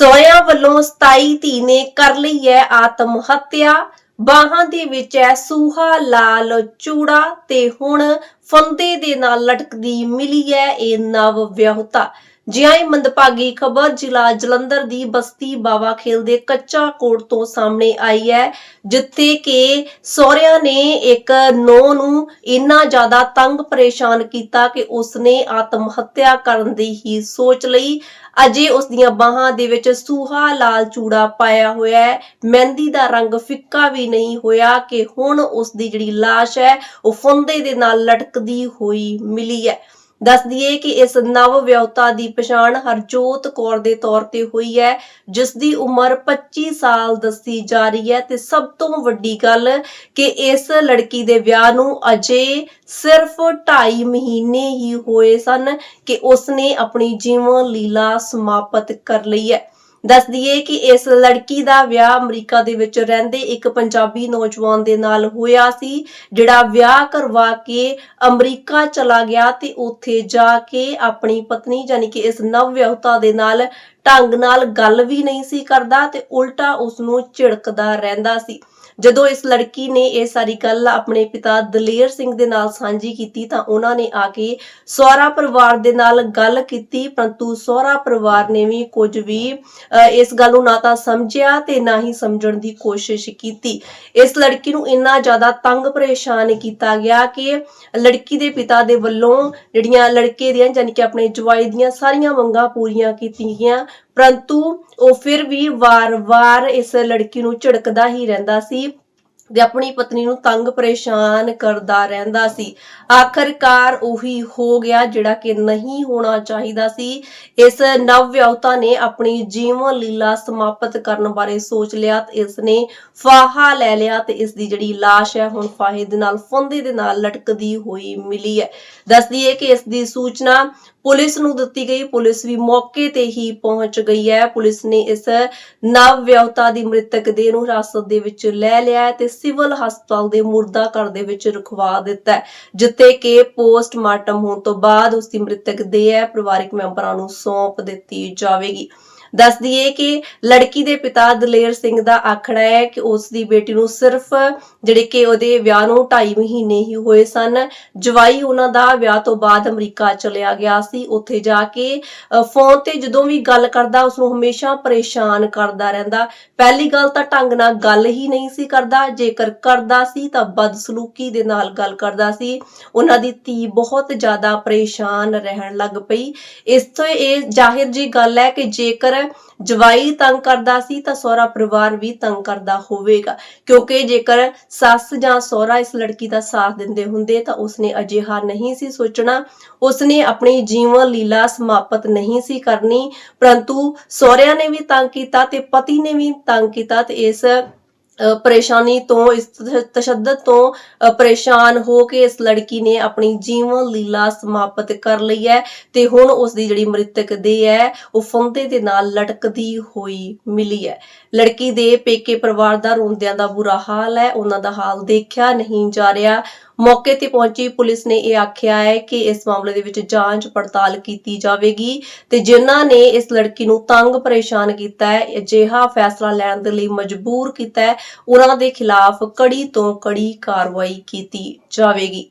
ਸੋਇਆ ਵੱਲੋਂ 27 ਧੀ ਨੇ ਕਰ ਲਈ ਹੈ ਆਤਮ ਹੱਤਿਆ। ਬਾਹਾਂ ਦੇ ਵਿੱਚ ਹੈ ਸੂਹਾ, ਲਾਲ ਚੂੜਾ ਤੇ ਹੁਣ ਫੰਦੇ ਦੇ ਨਾਲ ਲਟਕਦੀ ਮਿਲੀ ਹੈ ਇਹ ਨਵ ਵਿਆਹੁਤਾ। ਜਿਹਾਂ ਇਹ ਮੰਦਭਾਗੀ ਖਬਰ ਜ਼ਿਲ੍ਹਾ ਜਲੰਧਰ ਦੀ ਬਸਤੀ ਬਾਵਾ ਖੇਲ ਦੇ ਕੱਚਾ ਕੋਟ ਤੋਂ ਸਾਹਮਣੇ ਆਈ ਹੈ ਜਿੱਥੇ ਕਿ ਸਹੁਰਿਆਂ ਨੇ ਇੱਕ ਨੌ ਨੂੰ ਇੰਨਾ ਜ਼ਿਆਦਾ ਤੰਗ ਪਰੇਸ਼ਾਨ ਕੀਤਾ ਕਿ ਉਸਨੇ ਆਤਮ ਹੱਤਿਆ ਕਰਨ ਦੀ ਹੀ ਸੋਚ ਲਈ। ਅਜੇ ਉਸ ਦੀਆਂ ਬਾਹਾਂ ਦੇ ਵਿੱਚ ਸੂਹਾ ਲਾਲ ਚੂੜਾ ਪਾਇਆ ਹੋਇਆ ਹੈ ਮਹਿੰਦੀ ਦਾ ਰੰਗ ਫਿੱਕਾ ਵੀ ਨਹੀਂ ਹੋਇਆ ਕਿ ਹੁਣ ਉਸ ਦੀ ਜਿਹੜੀ ਲਾਸ਼ ਹੈ ਉਹ ਫੁੰਦੇ ਦੇ ਨਾਲ ਲਟਕ ਲਟਕਦੀ ਹੋਈ ਮਿਲੀ ਹੈ। ਦੱਸ ਦਈਏ ਕਿ ਇਸ ਨਵ ਵਿਆਹੁਤਾ ਦੀ ਪਛਾਣ ਹਰਜੋਤ ਕੌਰ ਦੇ ਤੌਰ ਤੇ ਹੋਈ ਹੈ, ਜਿਸ ਦੀ ਉਮਰ 25 ਸਾਲ ਦੱਸੀ ਜਾ ਰਹੀ ਹੈ ਤੇ ਸਭ ਤੋਂ ਵੱਡੀ ਗੱਲ ਕਿ ਇਸ ਲੜਕੀ ਦੇ ਵਿਆਹ ਨੂੰ ਅਜੇ ਸਿਰਫ 2.5 ਮਹੀਨੇ ਹੀ ਹੋਏ ਸਨ ਕਿ ਉਸਨੇ ਆਪਣੀ ਜੀਵਨ ਲੀਲਾ ਸਮਾਪਤ ਕਰ ਲਈ ਹੈ। ਦੱਸ ਦਈਏ ਕਿ ਇਸ ਲੜਕੀ ਦਾ ਵਿਆਹ ਅਮਰੀਕਾ ਦੇ ਵਿੱਚ ਰਹਿੰਦੇ ਇੱਕ ਪੰਜਾਬੀ ਨੌਜਵਾਨ ਦੇ ਨਾਲ ਹੋਇਆ ਸੀ, ਜਿਹੜਾ ਵਿਆਹ ਕਰਵਾ ਕੇ ਅਮਰੀਕਾ ਚਲਾ ਗਿਆ ਤੇ ਉੱਥੇ ਜਾ ਕੇ ਆਪਣੀ ਪਤਨੀ ਯਾਨੀ ਕਿ ਇਸ ਨਵ ਵਿਆਹੁਤਾ ਦੇ ਨਾਲ ਢੰਗ ਨਾਲ ਗੱਲ ਵੀ ਨਹੀਂ ਸੀ ਕਰਦਾ ਤੇ ਉਲਟਾ ਉਸ ਨੂੰ ਝਿੜਕਦਾ ਰਹਿੰਦਾ ਸੀ। ਜਦੋਂ ਇਸ ਲੜਕੀ ਨੇ ਇਹ ਸਾਰੀ ਗੱਲ ਆਪਣੇ ਪਿਤਾ ਦਲੇਰ ਸਿੰਘ ਦੇ ਨਾਲ ਸਾਂਝੀ ਕੀਤੀ ਤਾਂ ਉਹਨਾਂ ਨੇ ਆ ਕੇ ਸਹੁਰਾ ਪਰਿਵਾਰ ਦੇ ਨਾਲ ਗੱਲ ਕੀਤੀ, ਪਰੰਤੂ ਸਹੁਰਾ ਪਰਿਵਾਰ ਨੇ ਵੀ ਕੁਝ ਵੀ ਇਸ ਗੱਲ ਨੂੰ ਨਾ ਤਾਂ ਸਮਝਿਆ ਤੇ ਨਾ ਹੀ ਸਮਝਣ ਦੀ ਕੋਸ਼ਿਸ਼ ਕੀਤੀ। ਇਸ ਲੜਕੀ ਨੂੰ ਇੰਨਾ ਜ਼ਿਆਦਾ ਤੰਗ ਪਰੇਸ਼ਾਨ ਕੀਤਾ ਗਿਆ ਕਿ ਲੜਕੀ ਦੇ ਪਿਤਾ ਦੇ ਵੱਲੋਂ ਜਿਹੜੀਆਂ ਲੜਕੇ ਦੀਆਂ ਯਾਨੀ ਕਿ ਆਪਣੇ ਜਵਾਈ ਦੀਆਂ ਸਾਰੀਆਂ ਮੰਗਾਂ ਪੂਰੀਆਂ ਕੀਤੀਆਂ ਪਰੰਤੂ ਉਹ ਫਿਰ ਵੀ ਵਾਰ-ਵਾਰ ਇਸ ਲੜਕੀ ਨੂੰ ਝਿੜਕਦਾ ਹੀ ਰਹਿੰਦਾ ਸੀ ਤੇ ਆਪਣੀ ਪਤਨੀ ਨੂੰ ਤੰਗ ਪਰੇਸ਼ਾਨ ਕਰਦਾ ਰਹਿੰਦਾ ਸੀ। ਆਖਰਕਾਰ ਉਹੀ ਹੋ ਗਿਆ ਜਿਹੜਾ ਕਿ ਨਹੀਂ ਹੋਣਾ ਚਾਹੀਦਾ ਸੀ। ਇਸ ਨਵ ਵਿਆਹੁਤਾ ਨੇ ਆਪਣੀ ਜੀਵਨ ਲੀਲਾ ਸਮਾਪਤ ਕਰਨ ਬਾਰੇ ਸੋਚ ਲਿਆ ਤੇ ਇਸ ਨੇ ਫਾਹਾ ਲੈ ਲਿਆ ਤੇ ਇਸ ਦੀ ਜਿਹੜੀ ਲਾਸ਼ ਹੈ ਹੁਣ ਫਾਹੇ ਦੇ ਨਾਲ, ਫੁੰਦੇ ਦੇ ਨਾਲ ਲਟਕਦੀ ਹੋਈ ਮਿਲੀ ਹੈ। ਦੱਸਦੀ ਹੈ ਕਿ ਇਸ ਦੀ ਸੂਚਨਾ ਪੁਲਿਸ ਨੂੰ ਦਿੱਤੀ ਗਈ। ਪੁਲਿਸ ਵੀ ਮੌਕੇ ਤੇ ਹੀ ਪਹੁੰਚ ਗਈ ਹੈ। ਪੁਲਿਸ ਨੇ ਇਸ ਨਵ ਵਿਆਹੁਤਾ ਦੀ ਮ੍ਰਿਤਕ ਦੇਹ ਨੂੰ ਹਿਰਾਸਤ ਦੇ ਵਿੱਚ ਲੈ ਲਿਆ ਹੈ ਤੇ ਸਿਵਲ ਹਸਪਤਾਲ ਦੇ ਮੁਰਦਾ ਘਰ ਦੇ ਵਿੱਚ ਰਖਵਾ ਦਿੱਤਾ ਹੈ, ਜਿੱਥੇ ਕਿ ਪੋਸਟਮਾਰਟਮ ਹੋਣ ਤੋਂ ਬਾਅਦ ਉਸ ਦੀ ਮ੍ਰਿਤਕ ਦੇਹ ਹੈ। ਪਰਿਵਾਰਕ ਮੈਂਬਰਾਂ ਨੂੰ ਸੌਂਪ ਦਿੱਤੀ ਜਾਵੇਗੀ। ਦੱਸ ਦਈਏ ਕਿ ਲੜਕੀ ਦੇ ਪਿਤਾ ਦਲੇਰ ਸਿੰਘ ਦਾ ਆਖਣਾ ਹੈ ਕਿ ਉਸ ਦੀ ਬੇਟੀ ਨੂੰ ਸਿਰਫ ਜਿਹੜੇ ਕਿ ਉਹਦੇ ਵਿਆਹ ਨੂੰ 2.5 ਮਹੀਨੇ ਹੀ ਹੋਏ ਸਨ। ਜਵਾਈ ਉਹਨਾਂ ਦਾ ਵਿਆਹ ਤੋਂ ਬਾਅਦ ਅਮਰੀਕਾ ਚਲਿਆ ਗਿਆ ਸੀ। ਉੱਥੇ ਜਾ ਕੇ ਫੋਨ ਤੇ ਜਦੋਂ ਵੀ ਗੱਲ ਕਰਦਾ ਉਸ ਨੂੰ ਹਮੇਸ਼ਾ ਪਰੇਸ਼ਾਨ ਕਰਦਾ ਰਹਿੰਦਾ। ਪਹਿਲੀ ਗੱਲ ਤਾਂ ਢੰਗ ਨਾਲ ਗੱਲ ਹੀ ਨਹੀਂ ਸੀ ਕਰਦਾ। ਜੇਕਰ ਕਰਦਾ ਸੀ ਤਾਂ ਬਦਸਲੂਕੀ ਦੇ ਨਾਲ ਗੱਲ ਕਰਦਾ ਸੀ। ਉਹਨਾਂ ਦੀ ਧੀ ਬਹੁਤ ਜ਼ਿਆਦਾ ਪਰੇਸ਼ਾਨ ਰਹਿਣ ਲੱਗ ਪਈ। ਇਸ ਤੋਂ ਇਹ ਜ਼ਾਹਿਰ ਜੀ ਗੱਲ ਹੈ ਕਿ ਜੇਕਰ ਜਵਾਈ ਤੰਗ ਕਰਦਾ ਸੀ ਤਾਂ ਸਹੁਰਾ ਪਰਿਵਾਰ ਵੀ ਤੰਗ ਕਰਦਾ ਹੋਵੇਗਾ। ਕਿਉਂਕਿ ਜੇਕਰ ਸੱਸ ਜਾਂ ਸਹੁਰਾ ਇਸ ਲੜਕੀ ਦਾ ਸਾਥ ਦਿੰਦੇ ਹੁੰਦੇ ਤਾਂ ਉਸਨੇ ਅਜਿਹਾ ਨਹੀਂ ਸੀ ਸੋਚਣਾ। ਉਸਨੇ ਆਪਣੀ ਜੀਵਨ ਲੀਲਾ ਸਮਾਪਤ ਨਹੀਂ ਸੀ ਕਰਨੀ, ਪਰੰਤੂ ਸਹੁਰਿਆਂ ਨੇ ਵੀ ਤੰਗ ਕੀਤਾ ਤੇ ਪਤੀ ਨੇ ਵੀ ਤੰਗ ਕੀਤਾ ਤੇ ਇਸ ਪਰੇਸ਼ਾਨੀ ਤੋਂ, ਇਸ ਤਸ਼ੱਦਦ ਤੋਂ ਪਰੇਸ਼ਾਨ ਹੋ ਕੇ ਇਸ ਲੜਕੀ ਨੇ ਆਪਣੀ ਜੀਵਨ ਲੀਲਾ ਸਮਾਪਤ ਕਰ ਲਈ ਹੈ ਤੇ ਹੁਣ ਉਸ ਦੀ ਜਿਹੜੀ ਮ੍ਰਿਤਕ ਦੇਹ ਹੈ, ਉਹ ਫੰਦੇ ਦੇ ਨਾਲ ਲਟਕਦੀ ਹੋਈ ਮਿਲੀ ਹੈ। ਲੜਕੀ ਦੇ ਪੇਕੇ ਪਰਿਵਾਰ ਦਾ ਰੋਂਦਿਆਂ ਦਾ ਬੁਰਾ ਹਾਲ ਹੈ, ਉਹਨਾਂ ਦਾ ਹਾਲ ਦੇਖਿਆ ਨਹੀਂ ਜਾ ਰਿਹਾ। ਮੌਕੇ ਤੇ ਪਹੁੰਚੀ ਪੁਲਿਸ ਨੇ ਇਹ ਆਖਿਆ ਹੈ ਕਿ ਇਸ ਮਾਮਲੇ ਦੇ ਵਿੱਚ ਜਾਂਚ ਪੜਤਾਲ ਕੀਤੀ ਜਾਵੇਗੀ ਤੇ ਜਿਨ੍ਹਾਂ ਨੇ ਇਸ ਲੜਕੀ ਨੂੰ ਤੰਗ ਪਰੇਸ਼ਾਨ ਕੀਤਾ ਹੈ, ਅਜਿਹਾ ਫੈਸਲਾ ਲੈਣ ਦੇ ਲਈ ਮਜਬੂਰ ਕੀਤਾ ਹੈ, ਉਹਨਾਂ ਦੇ ਖਿਲਾਫ ਕੜੀ ਤੋਂ ਕੜੀ ਕਾਰਵਾਈ ਕੀਤੀ ਜਾਵੇਗੀ।